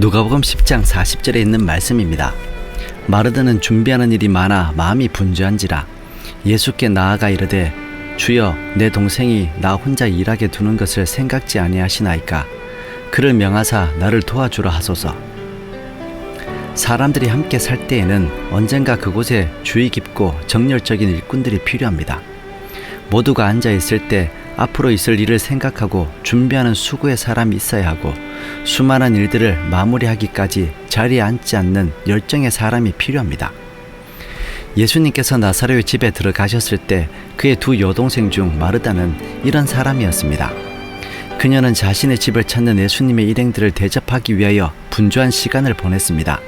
누가복음 10장 40절에 있는 말씀입니다. 마르드는 준비하는 일이 많아 마음이 분주한지라 예수께 나아가 이르되 주여 내 동생이 나 혼자 일하게 두는 것을 생각지 아니하시나이까 그를 명하사 나를 도와주라 하소서 사람들이 함께 살 때에는 언젠가 그곳에 주의 깊고 정열적인 일꾼들이 필요합니다. 모두가 앉아 있을 때 앞으로 있을 일을 생각하고 준비하는 수고의 사람이 있어야 하고 수많은 일들을 마무리하기까지 자리에 앉지 않는 열정의 사람이 필요합니다. 예수님께서 나사로의 집에 들어가셨을 때 그의 두 여동생 중 마르다는 이런 사람이었습니다. 그녀는 자신의 집을 찾는 예수님의 일행들을 대접하기 위하여 분주한 시간을 보냈습니다.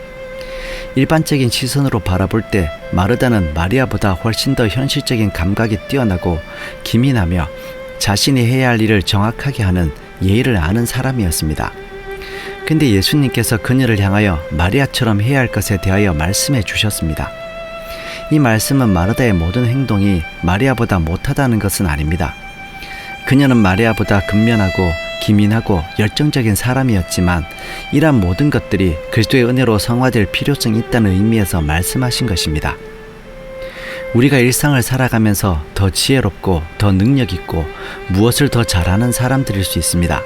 일반적인 시선으로 바라볼 때 마르다는 마리아보다 훨씬 더 현실적인 감각이 뛰어나고 기민하며 자신이 해야 할 일을 정확하게 하는 예의를 아는 사람이었습니다. 근데 예수님께서 그녀를 향하여 마리아처럼 해야 할 것에 대하여 말씀해 주셨습니다. 이 말씀은 마르다의 모든 행동이 마리아보다 못하다는 것은 아닙니다. 그녀는 마리아보다 근면하고 기민하고 열정적인 사람이었지만 이러한 모든 것들이 그리스도의 은혜로 성화될 필요성이 있다는 의미에서 말씀하신 것입니다. 우리가 일상을 살아가면서 더 지혜롭고 더 능력 있고 무엇을 더 잘하는 사람들일 수 있습니다.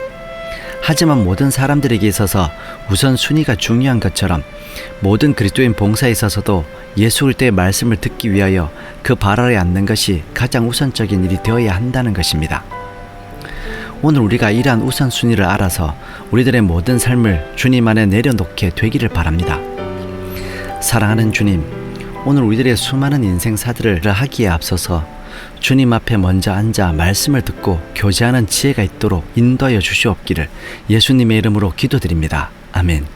하지만 모든 사람들에게 있어서 우선 순위가 중요한 것처럼 모든 그리스도인 봉사에 있어서도 예수 그리스도의 말씀을 듣기 위하여 그 발 아래 앉는 것이 가장 우선적인 일이 되어야 한다는 것입니다. 오늘 우리가 이러한 우선순위를 알아서 우리들의 모든 삶을 주님 안에 내려놓게 되기를 바랍니다. 사랑하는 주님, 오늘 우리들의 수많은 인생사들을 하기에 앞서서 주님 앞에 먼저 앉아 말씀을 듣고 교제하는 지혜가 있도록 인도하여 주시옵기를 예수님의 이름으로 기도드립니다. 아멘.